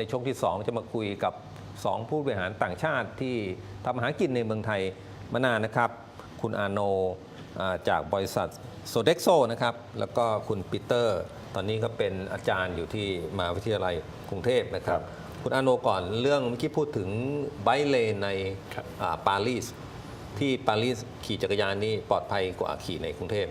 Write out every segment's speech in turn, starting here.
ในช่วงที่ 2 จะมาคุยกับ 2 ผู้บริหารต่างชาติที่ทำอาหารกินในเมืองไทยมานานนะครับ คุณอาโนอ่าจากบริษัทโซเด็กโซนะครับ แล้วก็คุณปีเตอร์ ตอนนี้ก็เป็นอาจารย์อยู่ที่มหาวิทยาลัยกรุงเทพนะครับ คุณอาโนก่อนเรื่องเมื่อกี้พูดถึงไบค์เลนในครับอ่าปารีสที่ปารีสขี่จักรยานนี่ปลอดภัยกว่าขี่ในกรุงเทพ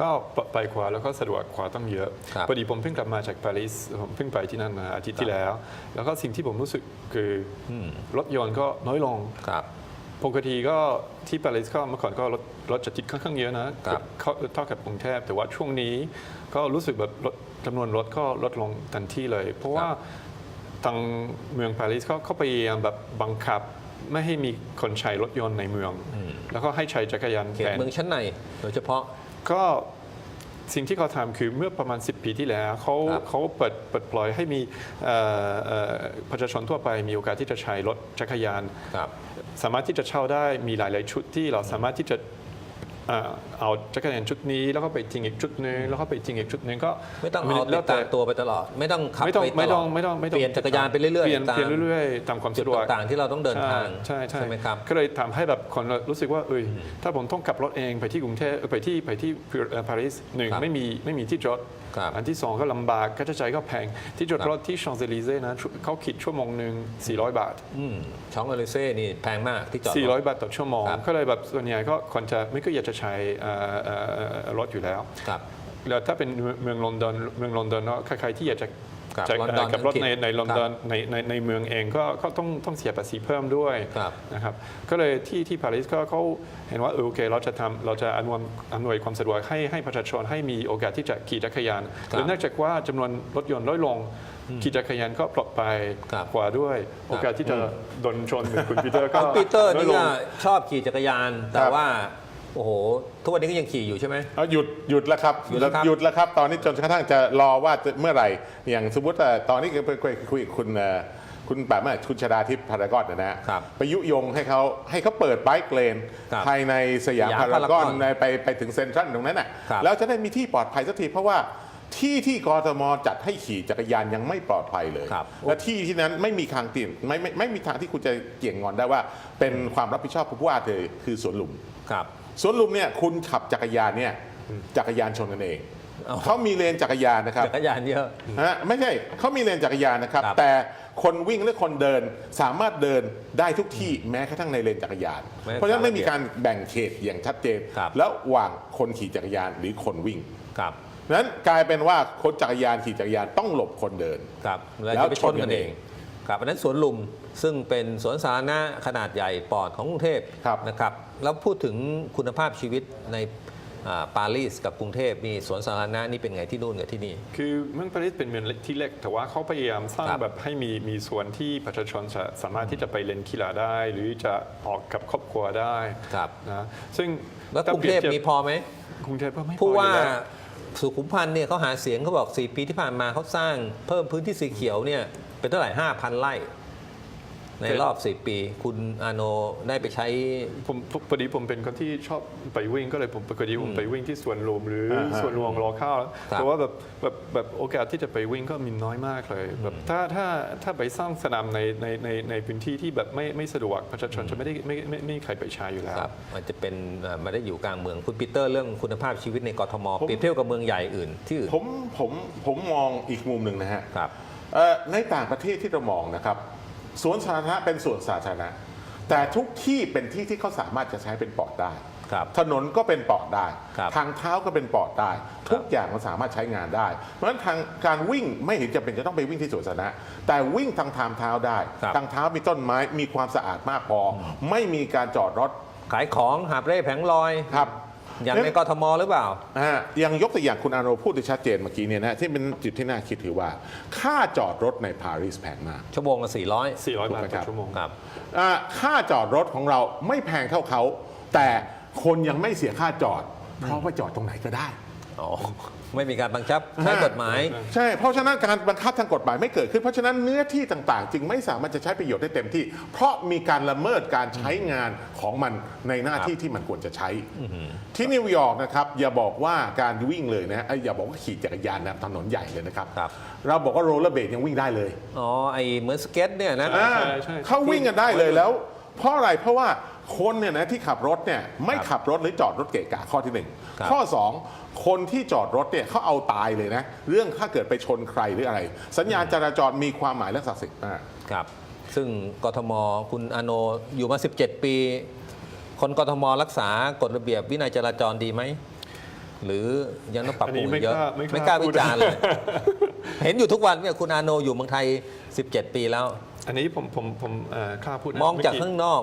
ก็ไปกว่าแล้วก็สะดวกกว่าต้องเยอะครับพอดีผมเพิ่งกลับมาจากปารีสผมเพิ่งไปที่นั่นมาอาทิตย์ที่แล้ว แล้วก็สิ่งที่ผมรู้สึกคืออมรถยนต์ก็น้อยลงครับปกติก็ที่ปารีสก็เมื่อก่อนก็รถรถจะติดค่อนข้างเยอะนะครับเขาเท่ากับกรุงเทพแต่ว่าช่วงนี้ก็รู้สึกแบบรถจำนวนรถก็ลดลงทันทีเลย เพราะว่าทางเมืองปารีสก็เขาพยายามแบบบังคับไม่ให้มีคนใช้รถยนต์ในเมือง แล้วก็ให้ใช้จักรยานเขตแทนเมืองชั้นในโดยเฉพาะ ก็สิ่งที่เขาทำคือเมื่อประมาณ 10 ปีที่แล้วเขาครับเขาเปิดเปิดปล่อยให้มีเอ่อเอ่อประชาชนทั่วไปมีโอกาสที่จะใช้รถจักรยาน ครับ สามารถที่จะเช่าได้มีหลาย ๆ ชุดที่เราสามารถที่จะ เอ่อเอาจักรยานชุดนี้แล้วก็ไปทิ้งอีกชุดหนึงแล้วก็ไปทิ้งอีกชุดหนึงก็ไม่ต้องเอาแล้ติวดแต่ตามตัวไปตลอด ไม่ต้องขับไม่ต้องไปตไม่ลต้อองดไม่ต้องไม่ต้องเปลี่ยนจักรยานไปเรื่อยๆเปลี่ยนตามเปลี่ยนเรื่อยๆตามความจุดสะดวกต่างๆที่เราต้องเดินทางใช่ใช่ไหมครับก็เลยทำให้แบบคนรู้สึกว่าเอยถ้าผมต้องขับรถเองไปที่กรุงเทพเอ่อไปที่ไปที่เอ่อปารีสหนึ่งครับไม่มีไม่มีที่จอดครับ อันที่สองก็ลำบากค่าใช้จ่ายก็แพง ที่จอดครับรถที่ชองเซลีเซ่นะเขาคิดชั่วโมงหนึ่ง400 บาทอืมช่องอลิเซ่นี่แพงมากที่จอดรถ400 บาทต่อชั่วโมงครับก็เลยแบบส่วนใหญ่ก็คนจะไม่ก็อยากจะใช้เอ่อเอ่อเอ่อรถอยู่แล้วครับแล้วถ้าเป็นเมืองลอนดอนเมืองลอนดอนเนาะใครๆที่อยากจะ ครับจะลอนดอนขับรถอังกฤษในในลอนดอนในในในเมืองเองก็ก็ต้องต้องเสียภาษีเพิ่มด้วยครับนะครับก็เลยที่ที่ปารีสก็เขาเห็นว่าเออโอเคเราจะทำเราจะอำนวยอำนวยความสะดวกให้ให้ประชาชนให้มีโอกาสที่จะขี่จักรยานครับและเนื่องจากว่าจำนวนรถยนต์น้อยลงขี่จักรยานก็ปลอดภัยครับกว่าด้วย โอกาสที่จะโดนชนเหมือนคุณปีเตอร์ก็คุณปีเตอร์น้อยนี่ลก็งชอบขี่จักรยานแต่ครับว่า โอ้โห ทุกวันนี้ก็ยังขี่อยู่ใช่ไหม เอาหยุดหยุดแล้วครับหยุดแล้วครับ หยุดแล้วครับ ตอนนี้จนกระทั่งจะรอว่าจะเมื่อไหร่ อย่างสมมติว่าตอนนี้ไปคุยคุยกับคุณเอ่อคุณแบบว่าคุณชดาทิพย์พารากอนนะนะครับไปยุยงให้เขาให้เขาเปิดไบค์เลนครับภายในสยามสยามพารากอนพารากอนในไปไปถึงเซ็นทรัลตรงนั้นน่ะครับ แล้วจะได้มีที่ปลอดภัยสักทีเพราะว่าที่ที่กทมจัดให้ขี่จักรยานยังไม่ปลอดภัยเลย ครับ และที่ที่นั้นไม่มีทางติดไม่ไม่ไม่มีทางที่คุณจะเกี่ยงงอนได้ว่า เป็นความรับผิดชอบของผู้ว่าเลยคือสวนลุม ครับ สวนลุมเนี่ยคุณขับจักรยานเนี่ยจักรยานชนกันเองอ๋อเขามีเลนจักรยานนะครับจักรยานเยอะฮะไม่ใช่เขามีเลนจักรยานนะครับครับ แต่คนวิ่งและคนเดินสามารถเดินได้ทุกที่แม้กระทั่งในเลนจักรยานแม้เพราะฉะนั้นไม่มีการแบ่งเขตอย่างชัดเจนครับแล้วว่างคนขี่จักรยานหรือคนวิ่งครับนั้นกลายเป็นว่าคนจักรยานขี่จักรยานต้องหลบคนเดินครับแล้วแล้วจะไปชนชนกักันนเอเองง ครับอันนั้นสวนลุมซึ่งเป็นสวนสาธารณะขนาดใหญ่ปลอดของกรุงเทพครับนะครับแล้วพูดถึงคุณภาพชีวิตในอ่าปารีสกับกรุงเทพนี่สวนสาธารณะนี่เป็นไงที่นู่นกับที่นี่ คือเมืองปารีสเป็นเมืองเล็กที่เล็ก แต่ว่าเขาพยายามสร้างครับแบบให้มีมีส่วนที่ประชาชนจะสามารถที่จะไปเล่นกีฬาได้ หรือจะออกกับครอบครัวได้ครับ นะซึ่งแล้วกรุงเทพมีพอไหม กรุงเทพก็ไม่พอผู้ว่าอยู่แล้วสุขุมพันธ์เนี่ยเขาหาเสียงเขาบอก 4 ปีที่ผ่านมาเขาสร้างเพิ่มพื้นที่สีเขียวเนี่ย เป็นเท่าไหร่5,000ไร่ ในรอบ4ปี คุณอาโนได้ไปใช้ ผมพอดีผมเป็นคนที่ชอบไปวิ่งก็เลยผมปกติผมไปวิ่งที่สวนลุมหรืออาฮะสวนหลวงรอข้าวครับแต่ว่าแบบแบบแบบโอกาสที่จะไปวิ่งก็มีน้อยมากเลยแบบถ้าถ้าถ้าไปสร้างสนามในในในในพื้นที่ที่แบบไม่ไม่สะดวกประชาชนจะไม่ได้ไม่ไม่ไม่มีใครไปใช้อยู่แล้วครับมันจะเป็นเอ่อไมาได้อยู่กลางเมืองคุณปีเตอร์เรื่องคุณภาพชีวิตในกรทมผมเปรียบเทียบกับเมืองใหญ่อื่นที่อื่นผมผมผมมองอีกมุมหนึ่งนะฮะครับเอ่อ ในต่างประเทศที่เรามองนะครับสวนสาธารณะเป็นสวนสาธารณะ แต่ทุกที่เป็นที่ที่เขาสามารถจะใช้เป็นปอดได้ครับถนนก็เป็นปอดได้ครับทางเท้าก็เป็นปอดได้ ทุกอย่างมันสามารถใช้งานได้ เพราะฉะนั้นทางการวิ่งไม่เห็นจะเป็นจะต้องไปวิ่งที่สวนสาธารณะแต่วิ่งทางทางเท้าได้ครับทางเท้ามีต้นไม้มีความสะอาดมากพออไม่มีการจอดรถขายของหาบเร่แผงลอยครับ อย่างในกรทมหรือเปล่านะฮะยังยกตัวอย่างคุณอาโนพูดได้ชัดเจนเมื่อกี้เนี่ยนะที่เป็นจุดที่น่าคิดถือว่า ค่าจอดรถในปารีสแพงมาก ชั่วโมงละ400 400 บาทถูกไหมครัต่อบชั่วโมง ครับ อ่าค่าจอดรถของเราไม่แพงเท่าเขา แต่คนยังไม่เสียค่าจอด เพราะว่าจอดตรงไหนก็ได้ อ๋อ ไม่มีการบังคับใช้กฎหมาย ใช่ เพราะฉะนั้นการบังคับทางกฎหมายไม่เกิดขึ้น เพราะฉะนั้นเนื้อที่ต่างๆ จึงไม่สามารถจะใช้ประโยชน์ได้เต็มที่ เพราะมีการละเมิดการใช้งานของมันในหน้าที่ที่มันควรจะใช้ ที่นิวยอร์กนะครับอย่าบอกว่าการวิ่งเลยนะเอ้ยอย่าบอกว่าขี่จักรยานนะถนนใหญ่เลยนะครับครับ เราบอกว่าโรลเลอร์เบดยังวิ่งได้เลยอ๋อไอเหมือนสเก็ตเนี่ยนะ อ่าใช่ใช่ เขาวิ่งกันได้เลยแล้ว เพราะอะไรเพราะว่าคนเนี่ยนะที่ขับรถเนี่ยไม่ขับรถหรือจอดรถเกะกะข้อที่หนึ่งครับ ข้อสอง คนที่จอดรถเนี่ยเขาเอาตายเลยนะ เรื่องถ้าเกิดไปชนใครหรืออะไร สัญญาณจราจรมีความหมายและศักดิ์สิทธิ์มาก ครับ ซึ่งกทมคุณอาโนอยู่มา 17 ปี คนกทมรักษากฎระเบียบวินัยจราจรดีไหม หรือยังต้องปรับปรุงอันนี้ไม่เยอะกล้าไม่กล้าไม่กล้าพูวิด จารณ์เลย เห็นอยู่ทุกวันเนี่ยคุณอาโนอยู่เมืองไทย 17 ปีแล้ว อันนี้ผมผมผมเอ่อกล้าพูดนะมองจากเข้างนอก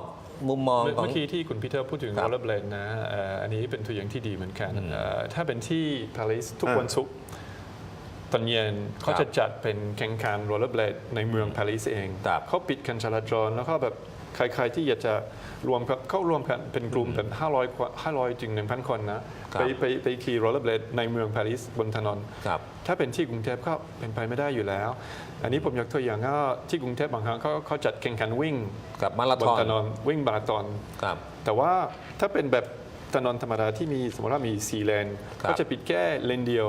มุมมองเมื่อของ เมื่อกี้ที่คุณพีเตอร์พูดถึงครัโรบลเลอร์เบลดนะเอ่ออันนี้เป็นตัวอย่างที่ดีเหมือนกันเอ่อถ้าเป็นที่ปารีสทุกอ่าวันศุกร์ตอนเย็นเขาจะจัดเป็นแข่งขันโรลเลอร์เบลดในเมืองปารีสเอง ครับ เขาปิดการจราจรแล้วก็แบบ ใคร ๆ ที่อยากจะรวมกันเข้ารวมกันเป็นกลุ่มแบบ500กว่า500ถึง1,000 คนนะ ครับ ไปไปไปขี่โรลเลอร์เบลดในเมืองปารีสบนถนน ครับ ถ้าเป็นที่กรุงเทพก็เป็นไปไม่ได้อยู่แล้ว อันนี้ผมยกตัวอย่างก็ที่กรุงเทพบางครั้งเขาเขาจัดแข่งขันวิ่งกับมาราบธนอนถนนวิ่งมาราธอน ครับ แต่ว่าถ้าเป็นแบบถนนธรรมดาที่มีสมมติว่ามี4เลน ครับ ก็จะปิดแค่เลนเดียว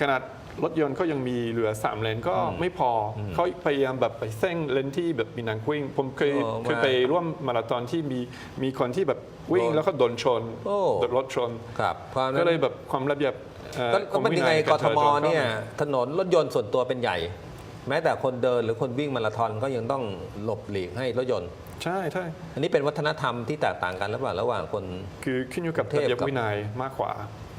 ขนาด รถยนต์ก็ยังมีเหลือ 3 เลนก็ไม่พออเขาพยายามแบบไปเส้งเลนที่แบบมีนางวิ่ง ผมเคยโอ้เคยว่าไปร่วมมาราธอนที่มีมีคนที่แบบวิ่งโดนแล้วก็โดนชนโอ้ โดนรถชน ครับเพราะฉะก็นั้นเลยแบบความระเบียบเอ่อก็ขก็องเป็นวิยังนัไงยการทจราจมรเนี่ยก็ถนนรถยนต์ส่วนตัวเป็นใหญ่ แม้แต่คนเดินหรือคนวิ่งมาราธอนก็ยังต้องหลบหลีกให้รถยนต์ ใช่ใช่อันนี้เป็นวัฒนธรรมที่แตกต่างกันระหว่างระหว่างคน คือขึ้นอยู่กับกรุงเทพระเบียบกับ วินัยมากกว่า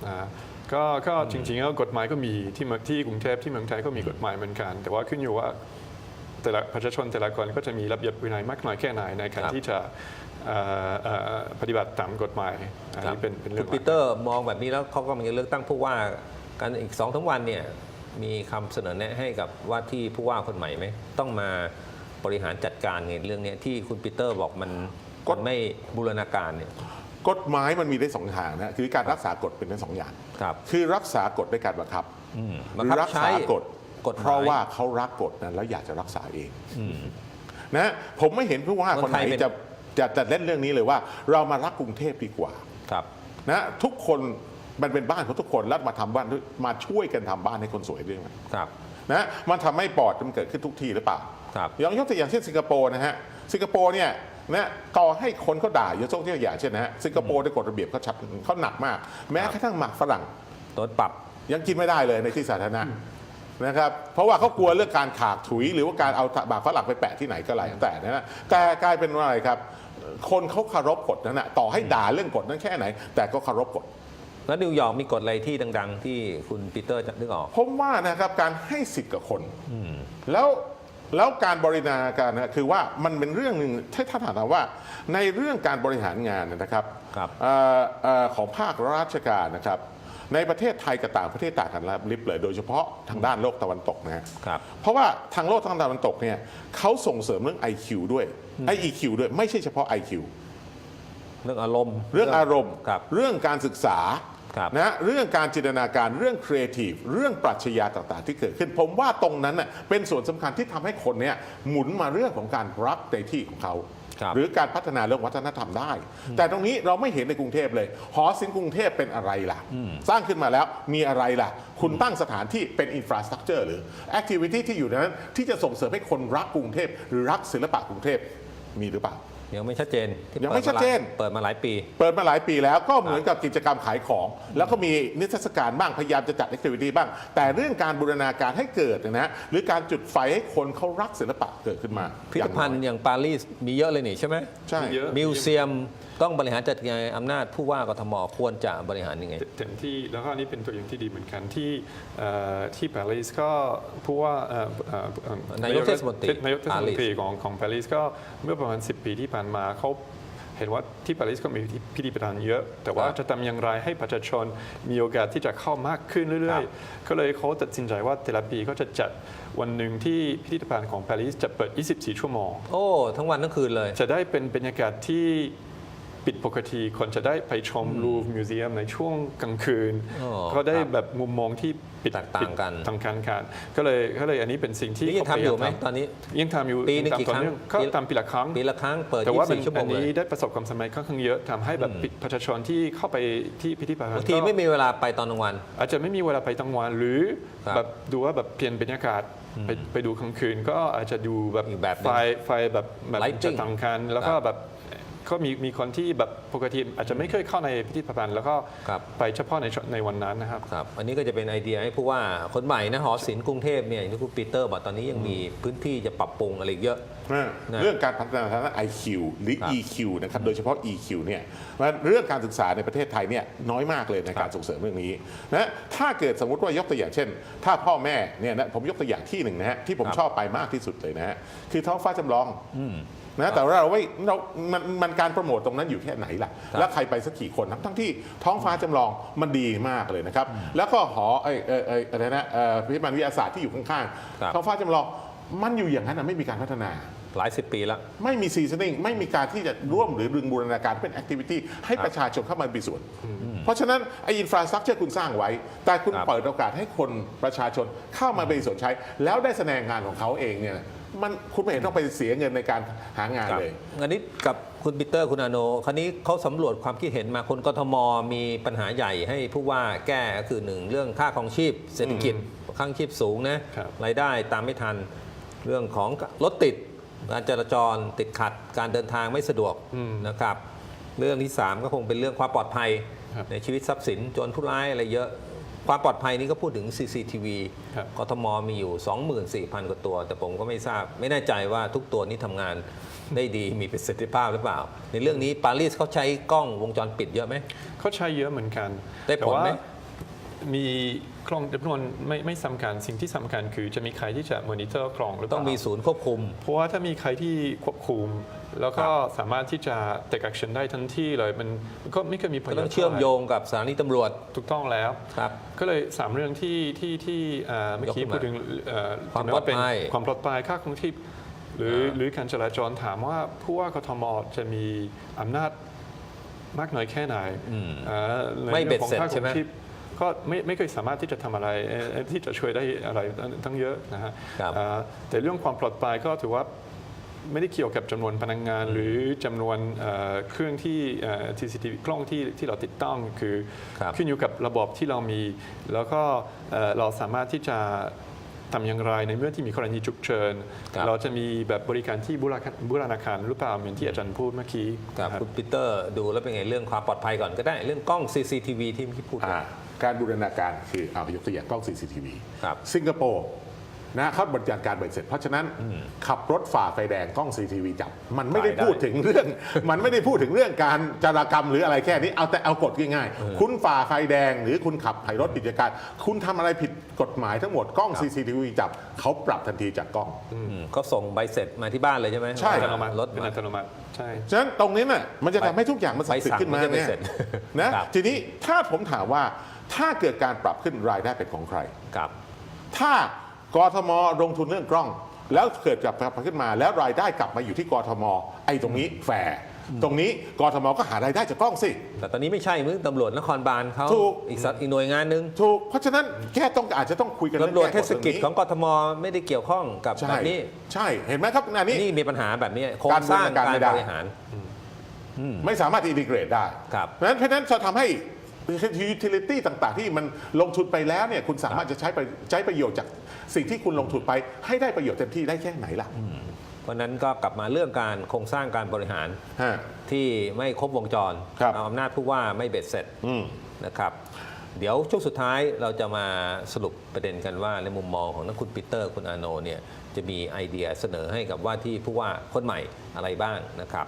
อ่า ก็ก็จริงๆแล้วกฎหมายก็มีที่เมืองที่กรุงเทพที่เมืองไทยก็มีกฎหมายเหมือนกัน แต่ว่าขึ้นอยู่ว่าแต่ละประชาชนแต่ละคนก็จะมีระเบียบวินัยมากน้อยแค่ไหนในการครับที่จะเอ่อเอ่อปฏิบัติตามกฎหมายอันครับนี้เป็นเป็นคุเรื่อณงหปีลักเตอร์มองแบบนี้แล้วเขาก็มีเลือกตั้งผู้ว่ากันอีกสองทั้งวันเนี่ยมีคำเสนอแนะให้กับว่าที่ผู้ว่าคนใหม่ไหมต้องมาบริหารจัดการในเรื่องเนี้ยที่คุณปีเตอร์บอกมันกฎมันไม่บูรณาการเนี่ย กฎหมายมันมีได้สองทางนะคือการรักษากฎเป็นได้สองอย่างครับคือรักษากฎด้วยการบังคับอืมหบังรือคับรักใช้ษากฎกฎหมยเพราะว่าเขารักกฎนั้นแล้วอยากจะรักษาเองอืมนะผมไม่เห็นผู้ว่าคนคนไหนไทยเป็นจะจะจะเล่นเรื่องนี้เลยว่า เรามารักกรุงเทพดีกว่าครับนะทุกคนมันเป็นบ้านของทุกคนแล้วมาทำบ้านด้วยมาช่วยกันทำบ้านให้คนสวยด้วยไหมครับ นะมันทำให้ปอดมันเกิดขึ้นทุกที่หรือเปล่าครับอย่างยกตัวอย่างเช่นสิงคโปร์นะฮะสิงคโปร์เนี่ยนะต่อให้คนเขาด่ายกตัวอย่างเช่นนะฮะสิงคโปร์ในกฎระเบียบเขาชัดเขาหนักมาก แม้กระทั่งหมากฝรั่งโดนปรับยังกินไม่ได้เลยในที่สาธารณะนะครับเพราะว่าเขากลัวเรื่องการขากถุย หรือว่าการเอาบากฝรั่งไปแปะที่ไหนก็อะไรแต่นะฮะแต่กลายเป็นว่าอะไรครับ คนเขาเคารพกฎนั้นนะต่อให้ด่าเรื่องกฎนั้นแค่ไหน แต่ก็เคารพกฎ แล้วนิวยอร์กมีกฎอะไรที่ดัง ๆ ที่คุณปีเตอร์จะนึกออก ผมว่านะครับการให้สิทธิ์กับคนแล้วแล้วการบริหารการนะคือว่ามันเป็นเรื่องหนึ่งถ้าถ้าถามว่าในเรื่องการบริหารงานนะครับครับเอ่อเอ่อของภาคราชการนะครับ ในประเทศไทยกับต่างประเทศต่างกันลิบเลย โดยเฉพาะทางด้านโลกตะวันตกนะฮะครับเพราะว่าทางโลกทางตะวันตกเนี่ยเขาส่งเสริมเรื่อง IQ ด้วยไอ EQ ด้วยไม่ใช่เฉพาะ IQ เรื่องอารมณ์ เรื่องอารมณ์ครับ เรื่องการศึกษาครับนะเรื่องการจินตนาการเรื่องครีเอทีฟเรื่องปรัชญาต่างๆ ที่เกิดขึ้น ผมว่าตรงนั้นน่ะเป็นส่วนสำคัญที่ทำให้คนเนี่ยหมุนมาเรื่องของการรักในที่ของเขาครับหรือการพัฒนาเรื่องวัฒนธรรมได้ แต่ตรงนี้เราไม่เห็นในกรุงเทพเลย หอศิลป์กรุงเทพเป็นอะไรล่ะ สร้างขึ้นมาแล้วมีอะไรล่ะ คุณตั้งสถานที่เป็นอินฟราสตรักเจอร์หรือแอคทิวิตี้ที่อยู่ในนั้น ที่จะส่งเสริมให้คนรักกรุงเทพหรือรักศิลปะกรุงเทพมีหรือเปล่า ยังไม่ชัดเจนที่ยังไม่ชัดเจน เปิดมาหลายปี เปิดมาหลายปีแล้วก็เหมือนกับกิจกรรมขายของ แล้วก็มีนิทรรศการบ้างพยายามจะจัดแอคทิวิตี้บ้าง แต่เรื่องการบูรณาการให้เกิดเนยนะหรือการจุดไฟให้คนเขารักศิลปะเกิดขึ้นมาพิพิธภัณฑ์อย่างปารีสมีเยอะเลยนี่ใช่ไหมใช่ เยอะ มิวเซียมต้องบริหารจัดการอำนาจผู้ว่ากทมควรจะบริหารยังไง เต็มที่แล้วก็อันนี้เป็นตัวอย่างที่ดีเหมือนกันที่เอ่อที่ปารีสก็ผู้ว่าเอ่อเอ่อเอ่อนายกเทศมนตรีนายกเทศมนตรีปารีสของของปารีสก็เมื่อประมาณ 10 ปีที่ผ่านมาเขาเห็นว่าที่ปารีสก็มีพิพิธภัณฑ์เยอะ แต่ว่าครับจะทำอย่างไรให้ประชาชนมีโอกาสที่จะเข้ามากขึ้นเรื่คอรัยบๆก็เลยเขาตัดสินใจว่าแต่ละปีก็จะจัดวันหนึ่งที่พิพิธภัณฑ์ของปารีสจะเปิด 24 ชั่วโมง โอ้ ทั้งวันทั้งคืนเลย จะได้เป็นบรรยากาศที่ ปิดปกติคนจะได้ไปชมรูฟมิวเซียมในช่วงกลางคืน อ๋อก็ได้ครับแบบมุมมองที่ปิดแตกต่างกัน ปิดต่างกันกันก็เลยก็เลยอันนี้เป็นสิ่งที่นี่ยังทำอยู่ไหมเขาพาาตอนนี้ ยังทำอยู่ปีหนึ่งยังกี่ทำต่อครั้งเนื่องก็ปีทำปีละครั้ง ปีละครั้งเปิดแต่ว่ามัน24ชั่วโมอังนเลนี้ยได้ประสบความสำเร็จค่อนข้างเยอะทำให้แบบประชาชนที่เข้าไปที่พิพิธภัณฑ์บางทีก็ไม่มีเวลาไปตอนกลางวัน อาจจะไม่มีเวลาไปทั้งวันหรือครับแบบดูว่าแบบเปลี่ยนบรรยากาศไปไปดูกลางคืน ก็อาจจะดูแบบอีกแบบหนึ่ไฟงไฟแบบแบบ Lighting จะต่างกันแล้วก็ครับแบบ ก็มีมีคนที่แบบปกติอาจจะไม่เคยเข้าในพิพิธภัณฑ์แล้วก็ครับ ไปเฉพาะในในวันนั้นนะครับ ครับ อันนี้ก็จะเป็นไอเดียให้ผู้ว่าคนใหม่นะหอศิลป์กรุงเทพเนี่ยอย่างที่คุณปีเตอร์บอกตอนนี้ยังมีพื้นที่จะปรับปรุงอะไรอีกเยอะ นะเรื่องการพัฒนาทางด้าน IQ หรือ ครับ EQ นะครับ โดยเฉพาะ EQ เนี่ยมันเรื่องการศึกษาในประเทศไทยเนี่ยน้อยมากเลยในการส่งเสริมเรื่องนี้นะถ้าเกิดสมมติว่ายกตัวอย่างเช่น ถ้าพ่อแม่เนี่ยนะผมยกตัวอย่างที่หนึ่งนะฮะที่ผมครับชอบไปมากที่สุดเลยนะฮะคือท้องฟ้าจำลอง นะแต่ว่าเราไม่เรามันมันการโปรโมทตรงนั้นอยู่แค่ไหนล่ะครับแล้วใครไปสักกี่คนทั้งทั้งที่ท้องฟ้าจำลองมันดีมากเลยนะครับ แล้วก็หอไอ้เอ่อเอ่ออะไรนะเอ่อพิพิธภัณฑ์วิทยาศาสตร์ที่อยู่ข้างครับๆท้องฟ้าจำลองมันอยู่อย่างนั้นนะไม่มีการพัฒนาหลายสิบปีแล้ว ไม่มีซีซันนิ่งไม่มีการที่จะร่วมหรือดึงบูรณาการเป็นแอคทิวิตี้ให้ประชาชนเข้ามามีส่วน เพราะฉะนั้นไอ้อินฟราสตรักเจอร์คุณสร้างไว้ แต่คุณครับเปิดโอกาสให้คนประชาชนเข้ามามีส่วนใช้ แล้วได้แสดงงานของเขาเองเนี่ย มันคุณไม่เห็นต้องไปเสียเงินในการหางานครับเลย อันนี้กับคุณปีเตอร์คุณอาโนคราวนี้เขาสำรวจความคิดเห็นมาคนกทมมีปัญหาใหญ่ให้ผู้ว่าแก้ก็คือหนึ่งเรื่องค่าครองชีพเศรษฐกิจค่าครองชีพสูงนะครับ รายได้ตามไม่ทันเรื่องของรถติดการจราจรติดขัดการเดินทางไม่สะดวกนะครับ เรื่องที่ 3 ก็คงเป็นเรื่องความปลอดภัย ครับ ในชีวิตทรัพย์สินโจรผู้ร้ายอะไรเยอะ ความปลอดภัยนี่ก็พูดถึง CCTV ครับ กทมมีอยู่ 24,000 กว่าตัว แต่ผมก็ไม่ทราบ ไม่แน่ใจว่าทุกตัวนี้ทำงานได้ดี มีประสิทธิภาพหรือเปล่า ในเรื่องนี้ปารีสเขาใช้กล้องวงจรปิดเยอะไหม เขาใช้เยอะเหมือนกันได้ผลไหมแต่ว่ามี กล้องจำนวนไม่ไม่สำคัญสิ่งที่สำคัญคือจะมีใครที่จะมอนิเตอร์กล้องหรือเปต้อล่างมีศูนย์ควบคุม เพราะว่าถ้ามีใครที่ควบคุม แล้วก็สามารถที่จะ take action ได้ทันทีเลยมันมันก็ไม่เคยมีประก็โยชน์ต้องเชื่อมโยงกับสถานีตำรวจถูกต้องแล้วครับก็เลยสามเรื่องที่ที่ที่เอ่อเมื่อกี้ยกขึ้นมาพูดถึงเอ่อความถึงแว่าเป็นปลอดภัยความปลอดภัยค่าครองชีพหรือหรือการจราจรถามว่าผู้ว่ากทมจะมีอำนาจมากน้อยแค่ไหนเอ่อในไม่เบ็ดรื่องของเสร็จค่าครใช่อไหมงชีพ ก็ไม่ไม่เคยสามารถที่จะทำอะไรเอ่อที่จะช่วยได้อะไรทั้งเยอะนะฮะครับเอ่อแต่เรื่องความปลอดภัยก็ถือว่าไม่ได้เกี่ยวกับจำนวนพนักงาน หรือจำนวนเอ่อเครื่องที่เอ่อ CCTV กล้องที่ที่เราติดตั้งคือครับขึ้นอยู่กับระบบที่เรามี แล้วก็เอ่อเราสามารถที่จะทำอย่างไรในเมื่อที่มีกรณีฉุกเฉินครับเราจะมีแบบบริการที่บูรณาบูรณาการหรือเปล่าเหมือนที่อาจารย์พูดเมื่อกี้กับนะครับคุณปีเตอร์ดูแล้วเป็นไงเรื่องความปลอดภัยก่อนก็ได้เรื่องกล้อง CCTV ที่เมื่อกี้พูดอ่า การบูรณาการคือเอายกตัวอย่างกล้อง CCTV ครับสิงคโปร์นะเขาบริการการเบ็ดเสร็จ เพราะฉะนั้นขับรถฝ่าไฟแดงกล้อง CCTV จับ มันไม่ได้ถ่ายได้พูดถึงเรื่อง มันไม่ได้พูดถึงเรื่องการจารากรรมหรืออะไรแค่นี้เอาแต่เอากฎง่ายๆ คุณฝ่าไฟแดงหรือคุณขับไถรถผิดการ คุณทำอะไรผิดกฎหมายทั้งหมดกล้อง CCTV จับเขาปรับทันทีจากกล้องอืมเขาส่งใบเสร็จมาที่บ้านเลยใช่ไหมใช่อัตโนมัติรถเป็นมาอัตโนมัติใช่ฉะนั้นตรงนี้น่ะมันจะทำให้ทุกอย่างมันศักดิ์สิทธิ์ขึ้นมาไปสั่งไม่เนี่ยได้เสร็จนะครับทีนี้ถ้าผมถามว่า ถ้าเกิดการปรับขึ้นรายได้เป็นของใคร ครับ ถ้ากทมลงทุนเรื่องกล้อง แล้วเกิดกลับขึ้นมา แล้วรายได้กลับมาอยู่ที่กทม ไอ้ตรงนี้แฝงตรงนี้กทมก็หารายได้จากกล้องสิ แต่ตอนนี้ไม่ใช่มึงตำรวจนครบาลเขาถูก อีกสักอีกหน่วยงานหนึ่งถูกเพราะฉะนั้นแค่ต้องอาจจะต้องคุยกันองตำรวจแก้เทศกิจนี้ของกทมไม่ได้เกี่ยวข้องกับใช่แบบนี้ใช่เห็นไหมครับอันนี้ นี่มีปัญหาแบบนี้โครงสร้างการการบูรณาการไม่ได้บริหาร ไม่สามารถอินทิเกรตได้ ครับเพราะฉะนั้นเพราะฉะนั้นจะทำให้ utility ต่างๆ ที่มันลงทุนไปแล้วเนี่ยคุณสามารถจะใช้ไปใช้ประโยชน์จากสิ่งที่คุณลงทุนไปให้ได้ประโยชน์เต็มที่ได้แค่ไหนล่ะ เพราะฉะนั้นก็กลับมาเรื่องการโครงสร้างการบริหารฮะที่ไม่ครบวงจรครับเอาอำนาจผู้ว่าไม่เบ็ดเสร็จอืม นะครับ เดี๋ยวช่วงสุดท้ายเราจะมาสรุปประเด็นกันว่าในมุมมองของนักคุณปีเตอร์คุณอาโนเนี่ยจะมีไอเดียเสนอให้กับว่าที่ผู้ว่าคนใหม่อะไรบ้างนะครับ